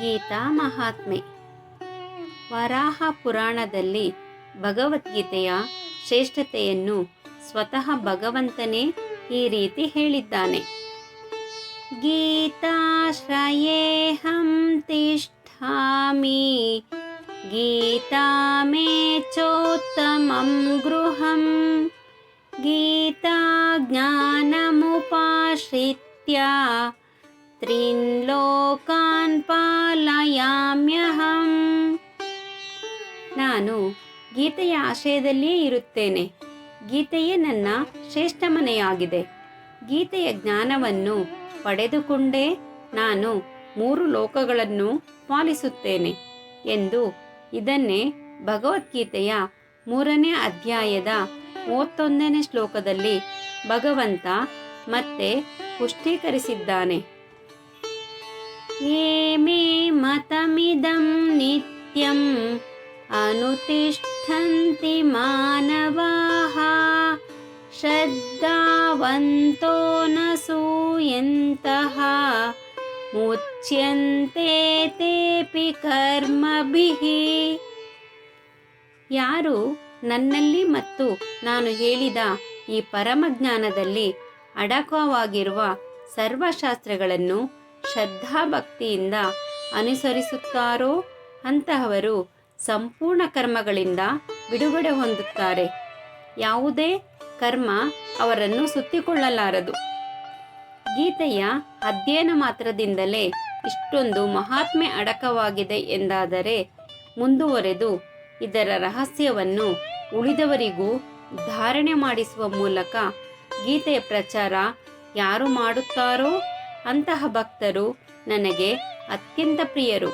ಗೀತಾ ಮಹಾತ್ಮೆ. ವರಾಹ ಪುರಾಣದಲ್ಲಿ ಭಗವದ್ಗೀತೆಯ ಶ್ರೇಷ್ಠತೆಯನ್ನು ಸ್ವತಃ ಭಗವಂತನೇ ಈ ರೀತಿ ಹೇಳಿದ್ದಾನೆ. ಗೀತಾಶ್ರಯೇಹಂ ತಿಷ್ಠಾಮಿ, ಗೀತಾ ಮೇ ಚೋತ್ತಮಂ ಗೃಹಂ, ಗೀತಾ ಜ್ಞಾನಮುಪಾಶ್ರಿತ್ಯ ತ್ರೀನ್ ಲೋಕಾನ್ ಪಾಲಯಾಮ್ಯಹಂ ನಾನು ಗೀತೆಯ ಆಶಯದಲ್ಲಿಯೇ ಇರುತ್ತೇನೆ. ಗೀತೆಯೇ ನನ್ನ ಶ್ರೇಷ್ಠ ಮನೆಯಾಗಿದೆ. ಗೀತೆಯ ಜ್ಞಾನವನ್ನು ಪಡೆದುಕೊಂಡೇ ನಾನು ಮೂರು ಲೋಕಗಳನ್ನು ಪಾಲಿಸುತ್ತೇನೆ ಎಂದು ಇದನ್ನೇ ಭಗವದ್ಗೀತೆಯ ಮೂರನೇ ಅಧ್ಯಾಯದ ಮೂವತ್ತೊಂದನೇ ಶ್ಲೋಕದಲ್ಲಿ ಭಗವಂತ ಮತ್ತೆ ಪುಷ್ಟೀಕರಿಸಿದ್ದಾನೆ. ಮೇ ಮತಮಿದಂ ನಿತ್ಯಂ ಮಾನವಾಃ ಶ್ರದ್ಧಾವಂತೋ ನ ಸೂಯಂತಹ ಮುಚ್ಯಂತೆ ತೇಪಿ ಕರ್ಮಭಿಃ ಯಾರು ನನ್ನಲ್ಲಿ ಮತ್ತು ನಾನು ಹೇಳಿದ ಈ ಪರಮಜ್ಞಾನದಲ್ಲಿ ಅಡಕವಾಗಿರುವ ಸರ್ವಶಾಸ್ತ್ರಗಳನ್ನು ಶ್ರದ್ಧಾಭಕ್ತಿಯಿಂದ ಅನುಸರಿಸುತ್ತಾರೋ ಅಂತಹವರು ಸಂಪೂರ್ಣ ಕರ್ಮಗಳಿಂದ ಬಿಡುಗಡೆ ಹೊಂದುತ್ತಾರೆ. ಯಾವುದೇ ಕರ್ಮ ಅವರನ್ನು ಸುತ್ತಿಕೊಳ್ಳಲಾರದು. ಗೀತೆಯ ಅಧ್ಯಯನ ಮಾತ್ರದಿಂದಲೇ ಇಷ್ಟೊಂದು ಮಹಾತ್ಮೆ ಅಡಕವಾಗಿದೆ ಎಂದಾದರೆ ಮುಂದುವರೆದು ಇದರ ರಹಸ್ಯವನ್ನು ಉಳಿದವರಿಗೂ ಧಾರಣೆ ಮಾಡಿಸುವ ಮೂಲಕ ಗೀತೆಯ ಪ್ರಚಾರ ಯಾರು ಮಾಡುತ್ತಾರೋ ಅಂತಹ ಭಕ್ತರು ನನಗೆ ಅತ್ಯಂತ ಪ್ರಿಯರು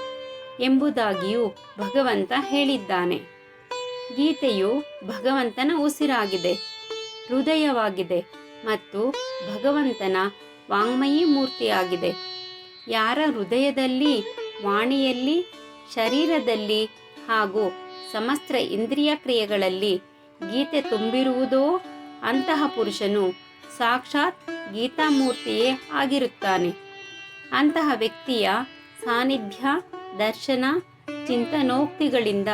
ಎಂಬುದಾಗಿಯೂ ಭಗವಂತ ಹೇಳಿದ್ದಾನೆ. ಗೀತೆಯು ಭಗವಂತನ ಉಸಿರಾಗಿದೆ, ಹೃದಯವಾಗಿದೆ ಮತ್ತು ಭಗವಂತನ ವಾಂಗ್ಮಯಿ ಮೂರ್ತಿಯಾಗಿದೆ. ಯಾರ ಹೃದಯದಲ್ಲಿ, ವಾಣಿಯಲ್ಲಿ, ಶರೀರದಲ್ಲಿ ಹಾಗೂ ಸಮಸ್ತ ಇಂದ್ರಿಯ ಕ್ರಿಯೆಗಳಲ್ಲಿ ಗೀತೆ ತುಂಬಿರುವುದೋ ಅಂತಹ ಪುರುಷನು ಸಾಕ್ಷಾತ್ ಗೀತಾಮೂರ್ತಿಯೇ ಆಗಿರುತ್ತಾನೆ. ಅಂತಹ ವ್ಯಕ್ತಿಯ ಸಾನ್ನಿಧ್ಯ, ದರ್ಶನ, ಚಿಂತನೋಕ್ತಿಗಳಿಂದ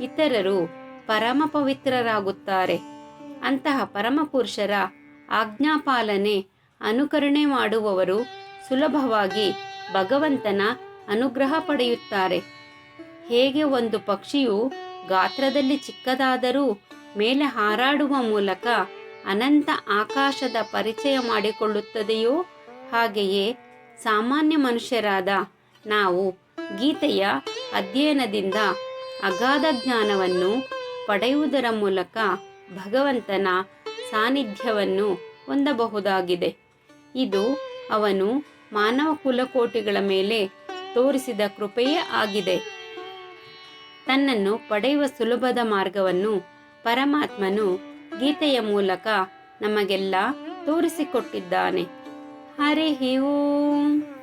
ಇತರರು ಪರಮ ಪವಿತ್ರರಾಗುತ್ತಾರೆ ಅಂತಹ ಪರಮಪುರುಷರ ಆಜ್ಞಾಪಾಲನೆ, ಅನುಕರಣೆ ಮಾಡುವವರು ಸುಲಭವಾಗಿ ಭಗವಂತನ ಅನುಗ್ರಹ ಪಡೆಯುತ್ತಾರೆ. ಹೇಗೆ ಒಂದು ಪಕ್ಷಿಯು ಗಾತ್ರದಲ್ಲಿ ಚಿಕ್ಕದಾದರೂ ಮೇಲೆ ಹಾರಾಡುವ ಮೂಲಕ ಅನಂತ ಆಕಾಶದ ಪರಿಚಯ ಮಾಡಿಕೊಳ್ಳುತ್ತದೆಯೋ? ಹಾಗೆಯೇ ಸಾಮಾನ್ಯ ಮನುಷ್ಯರಾದ ನಾವು ಗೀತೆಯ ಅಧ್ಯಯನದಿಂದ ಅಗಾಧ ಜ್ಞಾನವನ್ನು ಪಡೆಯುವುದರ ಮೂಲಕ ಭಗವಂತನ ಸಾನ್ನಿಧ್ಯವನ್ನು ಹೊಂದಬಹುದಾಗಿದೆ. ಇದು ಅವನು ಮಾನವ ಕುಲಕೋಟಿಗಳ ಮೇಲೆ ತೋರಿಸಿದ ಕೃಪೆಯೇ ಆಗಿದೆ. ತನ್ನನ್ನು ಪಡೆಯುವ ಸುಲಭದ ಮಾರ್ಗವನ್ನು ಪರಮಾತ್ಮನು ಗೀತೆಯ ಮೂಲಕ ನಮಗೆಲ್ಲ ತೋರಿಸಿಕೊಟ್ಟಿದ್ದಾನೆ. ಹರಿ ಓಂ.